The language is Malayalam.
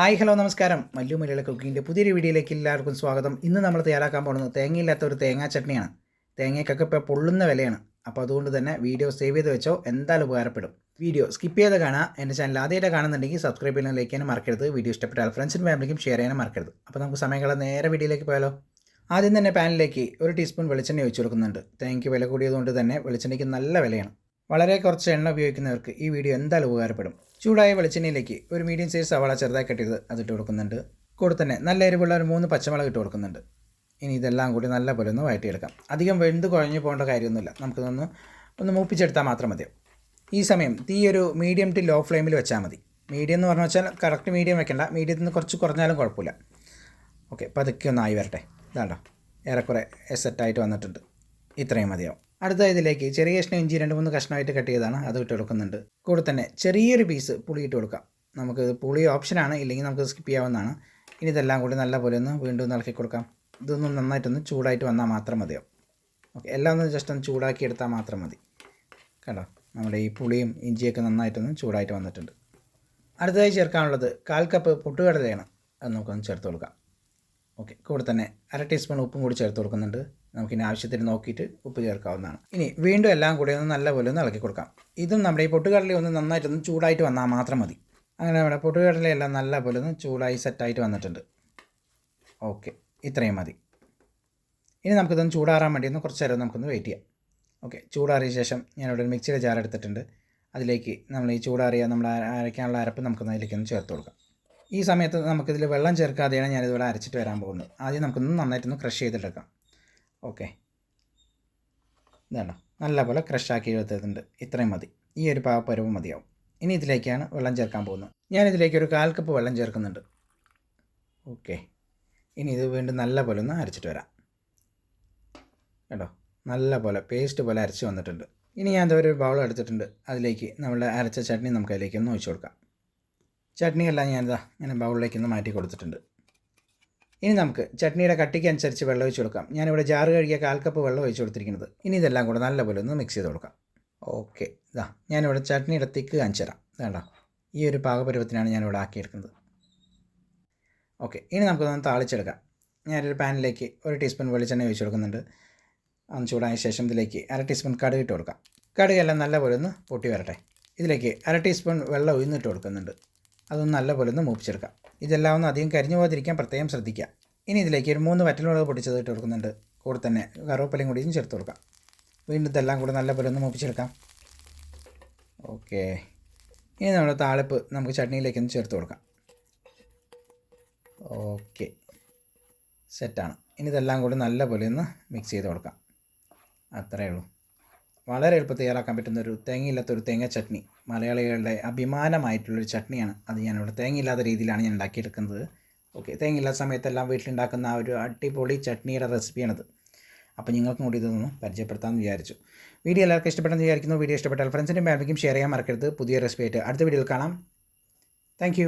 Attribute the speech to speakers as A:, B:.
A: ഹായ് ഹലോ നമസ്കാരം മല്ലു മലയാള കുക്കിങ്ങിൻ്റെ പുതിയൊരു വീഡിയോയിലേക്ക് എല്ലാവർക്കും സ്വാഗതം ഇന്ന് നമ്മൾ തയ്യാറാക്കാൻ പോകുന്നത് തേങ്ങയില്ലാത്ത ഒരു തേങ്ങാ ചട്നിയാണ് തേങ്ങയ്ക്കൊക്കെ ഇപ്പോൾ പൊള്ളുന്ന വിലയാണ് അപ്പോൾ അതുകൊണ്ട് തന്നെ വീഡിയോ സേവ് ചെയ്ത് വെച്ചോ എന്തായാലും ഉപകാരപ്പെടും വീഡിയോ സ്കിപ്പ് ചെയ്ത് കാണാം എൻ്റെ ചാനൽ ആദ്യമായിട്ട് കാണുന്നുണ്ടെങ്കിൽ സബ്സ്ക്രൈബ് ചെയ്യാൻ ലൈക്ക് ചെയ്യാനും മറക്കരുത് വീഡിയോ ഇഷ്ടപ്പെട്ടാൽ ഫ്രണ്ട്സിനും ഫാമിലിക്കും ഷെയർ ചെയ്യാനും മറക്കരുത് അപ്പോൾ നമുക്ക് സമയം കളയാൻ നേരെ വീഡിയോയിലേക്ക് പോയാലോ ആദ്യം തന്നെ പാനിലേക്ക് ഒരു ടീസ്പൂൺ വെളിച്ചെണ്ണ വെച്ച് കൊടുക്കുന്നുണ്ട് തേങ്ങയ്ക്ക് വില കൂടിയതുകൊണ്ട് തന്നെ വെളിച്ചെണ്ണയ്ക്ക് നല്ല വിലയാണ് വളരെ കുറച്ച് എണ്ണ ഉപയോഗിക്കുന്നവർക്ക് ഈ വീഡിയോ എന്തായാലും ഉപകാരപ്പെടും ചൂടായ വെളിച്ചെണ്ണയിലേക്ക് ഒരു മീഡിയം സൈസ് സവാള ചെറുതായി കെട്ടിയത് അതിട്ട് കൊടുക്കുന്നുണ്ട് കൂടെ തന്നെ നല്ല എരിവുള്ള ഒരു മൂന്ന് പച്ചമുളക് ഇട്ട് കൊടുക്കുന്നുണ്ട് ഇനി ഇതെല്ലാം കൂടി നല്ല പോലെ ഒന്ന് വഴറ്റിയെടുക്കാം അധികം വെന്ത് കുഴഞ്ഞു പോകേണ്ട കാര്യമൊന്നുമില്ല നമുക്കിതൊന്ന് ഒന്ന് മൂപ്പിച്ചെടുത്താൽ മാത്രം മതി ഈ സമയം തീ ഒരു മീഡിയം ടു ലോ ഫ്ലെയിമിൽ വെച്ചാൽ മതി മീഡിയം എന്ന് പറഞ്ഞു വെച്ചാൽ കറക്റ്റ് മീഡിയം വെക്കണ്ട മീഡിയത്തിൽ നിന്ന് കുറച്ച് കുറഞ്ഞാലും കുഴപ്പമില്ല ഓക്കെ പതുക്കെ ഒന്ന് ആയി വരട്ടെ ഇതാണ്ടോ ഏറെക്കുറെ എസെറ്റായിട്ട് വന്നിട്ടുണ്ട് ഇത്രയും മതിയാവും അടുത്ത ഇതിലേക്ക് ചെറിയ കഷ്ണം ഇഞ്ചി രണ്ട് മൂന്ന് കഷ്ണമായിട്ട് കട്ട് ചെയ്താണ് അത് ഇട്ട് കൊടുക്കുന്നുണ്ട് കൂടെ തന്നെ ചെറിയൊരു പീസ് പുളി ഇട്ട് കൊടുക്കാം നമുക്ക് പുളി ഓപ്ഷനാണ് ഇല്ലെങ്കിൽ നമുക്ക് സ്കിപ്പ് ചെയ്യാവുന്നതാണ് ഇനി ഇതെല്ലാം കൂടി നല്ലപോലെ ഒന്ന് വീണ്ടും ഇളക്കി കൊടുക്കാം ഇതൊന്നും നന്നായിട്ടൊന്ന് ചൂടായിട്ട് വന്നാൽ മാത്രം മതിയോ ഓക്കെ എല്ലാം ഒന്ന് ജസ്റ്റ് ഒന്ന് ചൂടാക്കി എടുത്താൽ മാത്രം മതി കണ്ടോ നമ്മുടെ ഈ പുളിയും ഇഞ്ചിയൊക്കെ നന്നായിട്ടൊന്ന് ചൂടായിട്ട് വന്നിട്ടുണ്ട് അടുത്തതായി ചേർക്കാനുള്ളത് കാൽ കപ്പ് പൊട്ടുകടലയാണ് അത് നമുക്കൊന്ന് ചേർത്ത് കൊടുക്കാം ഓക്കെ കൂടെ തന്നെ അര ടീസ്പൂൺ ഉപ്പും കൂടി ചേർത്ത് കൊടുക്കുന്നുണ്ട് നമുക്കിനി ആവശ്യത്തിന് നോക്കിയിട്ട് ഉപ്പ് ചേർക്കാവുന്നതാണ് ഇനി വീണ്ടും എല്ലാം കൂടി ഒന്ന് നല്ലപോലെ ഒന്ന് ഇളക്കി കൊടുക്കാം ഇതും നമ്മുടെ ഈ പൊട്ടുകടല ഒന്ന് നന്നായിട്ടൊന്ന് ചൂടായിട്ട് വന്നാൽ മാത്രം മതി അങ്ങനെ നമ്മുടെ നല്ല നല്ലപോലെ ഒന്ന് ചൂടായി സെറ്റായിട്ട് വന്നിട്ടുണ്ട് ഓക്കെ ഇത്രയും മതി ഇനി നമുക്കിതൊന്ന് ചൂടാറാൻ വേണ്ടി ഒന്ന് കുറച്ച് നേരം നമുക്കൊന്ന് വെയിറ്റ് ചെയ്യാം ഓക്കെ ചൂടാറിയ ശേഷം ഞാനിവിടെ ഒരു മിക്സിയുടെ ജാർ എടുത്തിട്ടുണ്ട് അതിലേക്ക് നമ്മൾ ഈ ചൂടാറിയ നമ്മൾ അരയ്ക്കാനുള്ള അരപ്പ് നമുക്കൊന്ന് ഒന്ന് ചേർത്ത് കൊടുക്കാം ഈ സമയത്ത് നമുക്കിതിൽ വെള്ളം ചേർക്കാതെയാണ് ഞാനിതിവിടെ അരച്ചിട്ട് വരാൻ പോകുന്നത് ആദ്യം നമുക്കൊന്ന് നന്നായിട്ടൊന്ന് ക്രഷ് ചെയ്തെടുക്കാം ഓക്കെ ഇതാണോ നല്ലപോലെ ക്രഷാക്കി എടുത്തിട്ടുണ്ട് ഇത്രയും മതി ഈ ഒരു പാവപ്പരവ് മതിയാവും ഇനി ഇതിലേക്കാണ് വെള്ളം ചേർക്കാൻ പോകുന്നത് ഞാനിതിലേക്ക് ഒരു കാൽ കപ്പ് വെള്ളം ചേർക്കുന്നുണ്ട് ഓക്കെ ഇനി ഇത് വീണ്ടും നല്ല പോലെ ഒന്ന് അരച്ചിട്ട് വരാം കേട്ടോ നല്ല പോലെ പേസ്റ്റ് പോലെ അരച്ച് വന്നിട്ടുണ്ട് ഇനി ഞാൻ ഒരു ബൗൾ എടുത്തിട്ടുണ്ട് അതിലേക്ക് നമ്മൾ അരച്ച ചട്നി നമുക്ക് അതിലേക്ക് ഒന്ന് ഒഴിച്ചു കൊടുക്കാം ചട്നിയെല്ലാം ഞാനിതാ ഇങ്ങനെ ബൗളിലേക്ക് ഒന്ന് മാറ്റി കൊടുത്തിട്ടുണ്ട് ഇനി നമുക്ക് ചട്നിയുടെ കട്ടിക്ക് അനുസരിച്ച് വെള്ളം ഒഴിച്ച് കൊടുക്കാം ഞാനിവിടെ ജാറ് കഴുകിയ കാൽ കപ്പ് വെള്ളം ഒഴിച്ച് കൊടുത്തിരിക്കുന്നത് ഇനി ഇതെല്ലാം കൂടെ നല്ലപോലെ ഒന്ന് മിക്സ് ചെയ്ത് കൊടുക്കാം ഓക്കെ ഇതാ ഞാനിവിടെ ചട്നിയുടെ തിക്ക് കാണിച്ചു തരാം വേണ്ട ഈ ഒരു പാകപരുവത്തിനാണ് ഞാനിവിടെ ആക്കിയെടുക്കുന്നത് ഓക്കെ ഇനി നമുക്കൊന്ന് താളിച്ചെടുക്കാം ഞാനൊരു പാനിലേക്ക് ഒരു ടീസ്പൂൺ വെളിച്ചെണ്ണ ഒഴിച്ച് കൊടുക്കുന്നുണ്ട് അന്ന് ചൂടായ ശേഷം ഇതിലേക്ക് അര ടീസ്പൂൺ കടുക് ഇട്ട് കൊടുക്കാം എല്ലാം നല്ലപോലെ ഒന്ന് പൊട്ടി വരട്ടെ ഇതിലേക്ക് അര ടീസ്പൂൺ വെള്ളം ഉയർന്നിട്ട് കൊടുക്കുന്നുണ്ട് അതൊന്ന് നല്ലപോലെ ഒന്ന് മൂപ്പിച്ചെടുക്കാം ഇതെല്ലാം ഒന്ന് അധികം കരിഞ്ഞു പോകാതിരിക്കാൻ പ്രത്യേകം ശ്രദ്ധിക്കുക ഇനി ഇതിലേക്ക് ഒരു മൂന്ന് വറ്റലുള്ളത് പൊടിച്ചത് ഇട്ട് കൊടുക്കുന്നുണ്ട് കൂടെ തന്നെ കറുവപ്പലയും കൂടിയും ചേർത്ത് കൊടുക്കാം വീണ്ടും ഇതെല്ലാം കൂടെ നല്ലപോലെ ഒന്ന് മൂപ്പിച്ചെടുക്കാം ഓക്കെ ഇനി നമ്മൾ താളിപ്പ് നമുക്ക് ചട്നിയിലേക്ക് ഒന്ന് ചേർത്ത് കൊടുക്കാം ഓക്കെ സെറ്റാണ് ഇനി ഇതെല്ലാം കൂടി നല്ലപോലെ ഒന്ന് മിക്സ് ചെയ്ത് കൊടുക്കാം അത്രയേ ഉള്ളൂ വളരെ എളുപ്പത്തിൽ തയ്യാറാക്കാൻ പറ്റുന്ന ഒരു തേങ്ങയില്ലാത്ത ഒരു തേങ്ങ ചട്നി മലയാളികളുടെ അഭിമാനമായിട്ടുള്ളൊരു ചട്നിയാണ് അത് ഞാനിവിടെ തേങ്ങയില്ലാത്ത രീതിയിലാണ് ഞാൻ ഉണ്ടാക്കിയെടുക്കുന്നത് ഓക്കെ തേങ്ങയില്ലാത്ത സമയത്തെല്ലാം വീട്ടിലുണ്ടാക്കുന്ന ആ ഒരു അടിപൊളി ചട്നിയുടെ റെസിപ്പിയാണത് അപ്പോൾ നിങ്ങൾക്കും കൂടി ഇതൊന്ന് പരിചയപ്പെടുത്താമെന്ന് വിചാരിച്ചു വീഡിയോ എല്ലാവർക്കും ഇഷ്ടപ്പെട്ടെന്ന് വിചാരിക്കുന്നു വീഡിയോ ഇഷ്ടപ്പെട്ടാൽ ഫ്രണ്ട്സിൻ്റെ ഫാമിലിക്കും ഷെയർ ചെയ്യാൻ മറക്കരുത് പുതിയ റെസിപ്പി ആയിട്ട് അടുത്ത വീഡിയോയിൽ കാണാം താങ്ക്